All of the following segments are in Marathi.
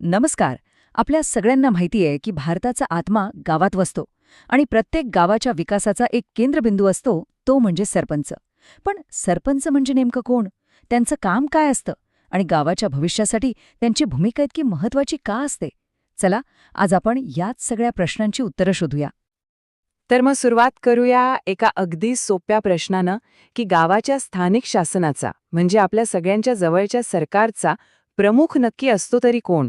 नमस्कार. आपल्या सगळ्यांना माहिती आहे की भारताचा आत्मा गावात वसतो आणि प्रत्येक गावाच्या विकासाचा एक केंद्रबिंदू असतो तो म्हणजे सरपंच. पण सरपंच म्हणजे नेमकं कोण? त्यांचं काम काय असतं? आणि गावाच्या भविष्यासाठी त्यांची भूमिका इतकी महत्वाची का असते? चला आज आपण याच सगळ्या प्रश्नांची उत्तरं शोधूया. तर मग सुरुवात करूया एका अगदी सोप्या प्रश्नानं की गावाच्या स्थानिक शासनाचा म्हणजे आपल्या सगळ्यांच्या जवळच्या सरकारचा प्रमुख नक्की असतो तरी कोण?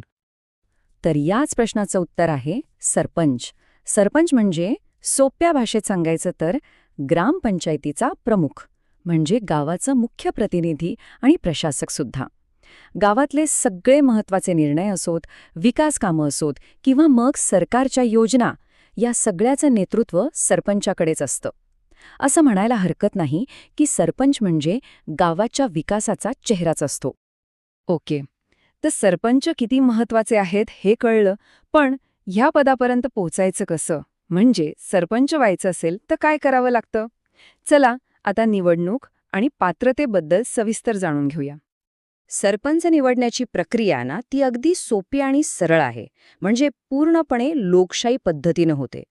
तर याच प्रश्नाचं उत्तर आहे सरपंच. सरपंच म्हणजे सोप्या भाषेत सांगायचं तर ग्रामपंचायतीचा प्रमुख म्हणजे गावाचं मुख्य प्रतिनिधी आणि प्रशासक सुद्धा. गावातले सगळे महत्त्वाचे निर्णय असोत विकास कामं असोत किंवा मग सरकारच्या योजना या सगळ्याचं नेतृत्व सरपंचाकडेच असतं. असं म्हणायला हरकत नाही की सरपंच म्हणजे गावाच्या विकासाचा चेहराच असतो. ओके. तर सरपंच किती महत्त्वाचे आहेत हे कळलं पण ह्या पदापर्यंत पोचायचं कसं? म्हणजे सरपंच व्हायचं असेल तर काय करावं लागतं? चला आता निवडणूक आणि पात्रतेबद्दल सविस्तर जाणून घेऊया. सरपंच निवडण्याची प्रक्रिया ना ती अगदी सोपी आणि सरळ आहे. म्हणजे पूर्णपणे लोकशाही पद्धतीनं होते.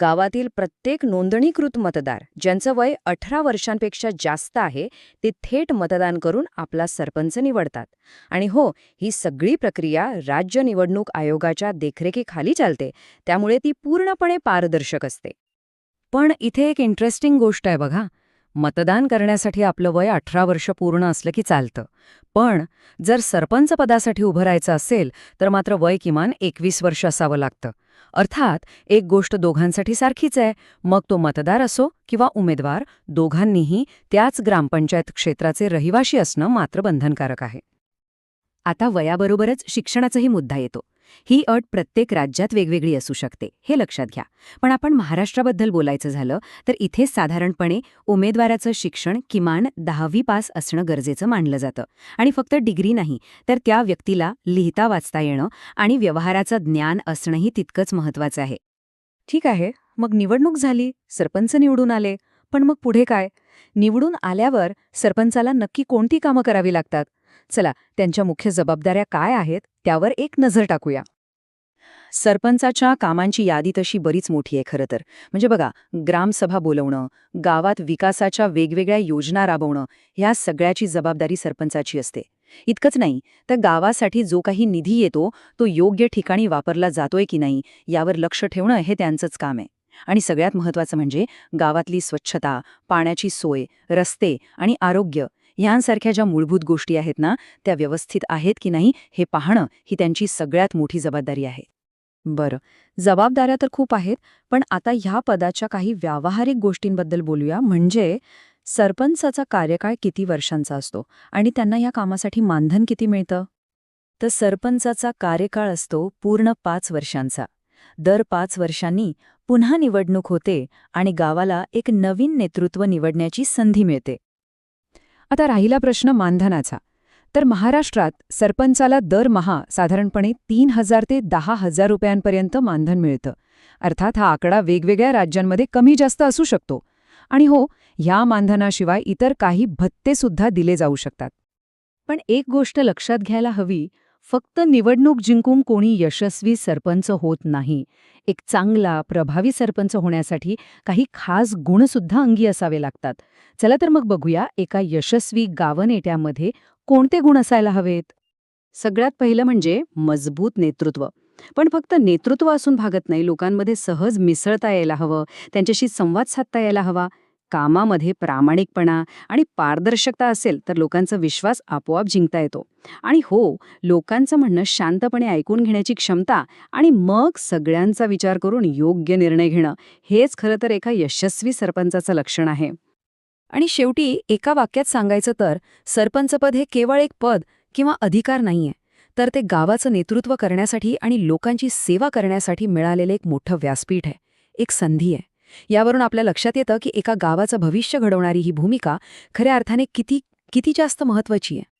गावातील प्रत्येक नोंदणीकृत मतदार ज्यांचं वय अठरा वर्षांपेक्षा जास्त आहे ते थेट मतदान करून आपला सरपंच निवडतात. आणि हो ही सगळी प्रक्रिया राज्य निवडणूक आयोगाच्या देखरेखीखाली चालते त्यामुळे ती पूर्णपणे पारदर्शक असते. पण इथे एक इंटरेस्टिंग गोष्ट आहे बघा. मतदान करण्यासाठी आपलं वय अठरा वर्ष पूर्ण असलं की चालतं. पण जर सरपंच पदासाठी उभं राहायचं असेल तर मात्र वय किमान एकवीस वर्ष असावं लागतं. अर्थात एक गोष्ट दोघांसाठी सारखीच आहे. मग तो मतदार असो किंवा उमेदवार दोघांनीही त्याच ग्रामपंचायत क्षेत्राचे रहिवाशी असणं मात्र बंधनकारक आहे. आता वयाबरोबरच शिक्षणाचाही मुद्दा येतो. ही अट प्रत्येक राज्यात वेगवेगळी असू शकते हे लक्षात घ्या. पण आपण महाराष्ट्राबद्दल बोलायचं झालं तर इथे साधारणपणे उमेदवाराचं शिक्षण किमान दहावी पास असणं गरजेचं मानलं जातं. आणि फक्त डिग्री नाही तर त्या व्यक्तीला लिहिता वाचता येणं आणि व्यवहाराचं ज्ञान असणंही तितकंच महत्वाचं आहे. ठीक आहे मग निवडणूक झाली सरपंच निवडून आले पण मग पुढे काय? निवडून आल्यावर सरपंचाला नक्की कोणती कामं करावी लागतात? चला त्यांच्या मुख्य जबाबदाऱ्या काय आहेत त्यावर एक नजर टाकूया. सरपंचाच्या कामांची यादी तशी बरीच मोठी आहे खरं तर. म्हणजे बघा ग्रामसभा बोलवणं गावात विकासाच्या वेगवेगळ्या योजना राबवणं ह्या सगळ्याची जबाबदारी सरपंचाची असते. इतकंच नाही तर गावासाठी जो काही निधी येतो तो योग्य ठिकाणी वापरला जातोय की नाही यावर लक्ष ठेवणं हे त्यांचंच काम आहे. आणि सगळ्यात महत्त्वाचं म्हणजे गावातली स्वच्छता पाण्याची सोय रस्ते आणि आरोग्य ह्यांसारख्या ज्या मूलभूत गोष्टी आहेत ना त्या व्यवस्थित आहेत की नाही हे पाहणं ही त्यांची सगळ्यात मोठी जबाबदारी आहे. बरं जबाबदाऱ्या तर खूप आहेत पण आता ह्या पदाच्या काही व्यावहारिक गोष्टींबद्दल बोलूया. म्हणजे सरपंचाचा कार्यकाळ किती वर्षांचा असतो आणि त्यांना या कामासाठी मानधन किती मिळतं? तर सरपंचाचा कार्यकाळ असतो पूर्ण पाच वर्षांचा. दर पाच वर्षांनी पुन्हा निवडणूक होते आणि गावाला एक नवीन नेतृत्व निवडण्याची संधी मिळते. आता राहिला प्रश्न मानधनाचा. तर महाराष्ट्रात सरपंचाला दरमहा साधारणपणे तीन हजार ते दहा हजार रुपयांपर्यंत मानधन मिळतं. अर्थात हा आकडा वेगवेगळ्या राज्यांमध्ये कमी जास्त असू शकतो. आणि हो ह्या मानधनाशिवाय इतर काही भत्तेसुद्धा दिले जाऊ शकतात. पण एक गोष्ट लक्षात घ्यायला हवी फक्त निवडणूक जिंकून कोणी यशस्वी सरपंच होत नाही. एक चांगला प्रभावी सरपंच होण्यासाठी काही खास गुणसुद्धा अंगी असावे लागतात. चला तर मग बघूया एका यशस्वी गावनेट्यामध्ये कोणते गुण असायला हवेत? सगळ्यात पहिलं म्हणजे मजबूत नेतृत्व. पण फक्त नेतृत्व असून भागत नाही लोकांमध्ये सहज मिसळता यायला हवं त्यांच्याशी संवाद साधता यायला हवा. कामामध्ये प्रामाणिकपणा आणि पारदर्शकता असेल तर लोकांचा विश्वास आपोआप जिंकता येतो. आणि हो लोकांचं म्हणणं शांतपणे ऐकून घेण्याची क्षमता आणि मग सगळ्यांचा विचार करून योग्य निर्णय घेणं हेच खरं तर एका यशस्वी सरपंचाचं लक्षण आहे. आणि शेवटी एका वाक्यात सांगायचं तर सरपंचपद हे केवळ एक पद किंवा अधिकार नाहीये तर ते गावाचं नेतृत्व करण्यासाठी आणि लोकांची सेवा करण्यासाठी मिळालेलं एक मोठं व्यासपीठ आहे एक संधी आहे. यावरून आपल्या लक्षात येतं की एका गावाचं भविष्य घडवणारी ही भूमिका खऱ्या अर्थाने किती किती जास्त महत्वाची आहे.